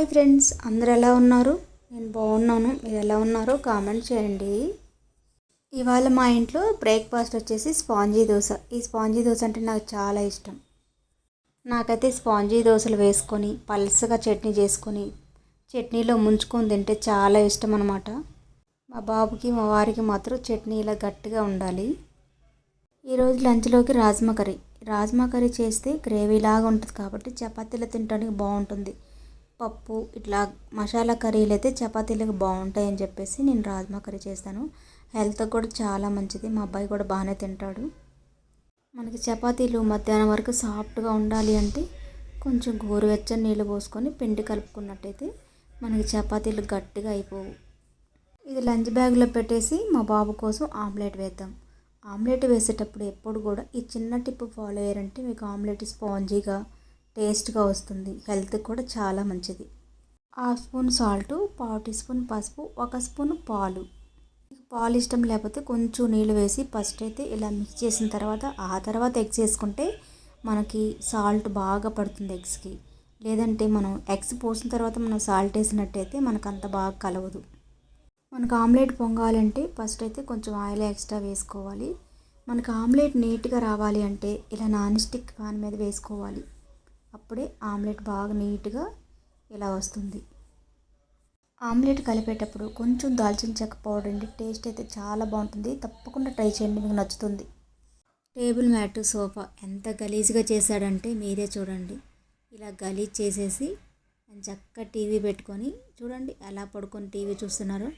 Hi friends అందరు ఎలా ఉన్నారు? నేను బాగున్నాను మీరు ఎలా ఉన్నారో కామెంట్ చేయండి. ఇవాళ మా ఇంట్లో బ్రేక్ఫాస్ట్ వచ్చేసి స్పాంజీ దోశ. ఈ స్పాంజీ దోశ అంటే నాకు చాలా ఇష్టం. నాకైతే స్పాంజీ దోశలు వేసుకొని పల్సగా చట్నీ చేసుకొని చట్నీలో ముంచుకొని తింటే చాలా ఇష్టం అనమాట మా బాబుకి మా వారికి మాత్రం చట్నీ ఇలా గట్టిగా ఉండాలి. ఈరోజు లంచ్లోకి రాజ్మా కర్రీ. రాజ్మా కర్రీ చేస్తే గ్రేవీ లాగా ఉంటుంది కాబట్టి చపాతీలో తినడానికి బాగుంటుంది. పప్పు ఇట్లా మసాలా కర్రీలు అయితే చపాతీలకు బాగుంటాయని చెప్పేసి నేను రాజ్మా కర్రీ చేస్తాను. హెల్త్ కూడా చాలా మంచిది. మా అబ్బాయి కూడా బాగానే తింటాడు. మనకి చపాతీలు మధ్యాహ్నం వరకు సాఫ్ట్గా ఉండాలి అంటే కొంచెం గోరువెచ్చని నీళ్ళు పోసుకొని పిండి కలుపుకున్నట్టయితే మనకి చపాతీలు గట్టిగా అయిపోవు. ఇది లంచ్ బ్యాగ్లో పెట్టేసి మా బాబు కోసం ఆమ్లెట్ వేద్దాం. ఆమ్లెట్ వేసేటప్పుడు ఎప్పుడు కూడా ఈ చిన్న టిప్ ఫాలో అయ్యారంటే మీకు ఆమ్లెట్ స్పాంజీగా టేస్ట్గా వస్తుంది. హెల్త్ కూడా చాలా మంచిది. హాఫ్ స్పూన్ సాల్ట్ పావు టీ స్పూన్ పసుపు ఒక స్పూన్ పాలు. పాలు ఇష్టం లేకపోతే కొంచెం నీళ్ళు వేసి ఫస్ట్ అయితే ఇలా మిక్స్ చేసిన తర్వాత ఆ తర్వాత ఎగ్స్ వేసుకుంటే మనకి సాల్ట్ బాగా పడుతుంది ఎగ్స్కి. లేదంటే మనం ఎగ్స్ పోసిన తర్వాత మనం సాల్ట్ వేసినట్టయితే మనకు అంత బాగా కలవదు. మనకు ఆమ్లెట్ పొంగాలంటే ఫస్ట్ అయితే కొంచెం ఆయిల్ ఎక్స్ట్రా వేసుకోవాలి. మనకు ఆమ్లెట్ నీట్గా రావాలి అంటే ఇలా నాన్ స్టిక్ పాన్ మీద వేసుకోవాలి. అప్పుడే ఆమ్లెట్ బాగా నీట్గా ఇలా వస్తుంది. ఆమ్లెట్ కలిపేటప్పుడు కొంచెం దాల్చిన చెక్క పౌడర్ అండి. టేస్ట్ అయితే చాలా బాగుంటుంది. తప్పకుండా ట్రై చేయండి మీకు నచ్చుతుంది. టేబుల్ మ్యాట్ సోఫా ఎంత గలీజ్గా చేశాడంటే మీరే చూడండి. ఇలా గలీజ్ చేసేసి చక్క టీవీ పెట్టుకొని చూడండి ఎలా పడుకొని టీవీ చూస్తున్నారు.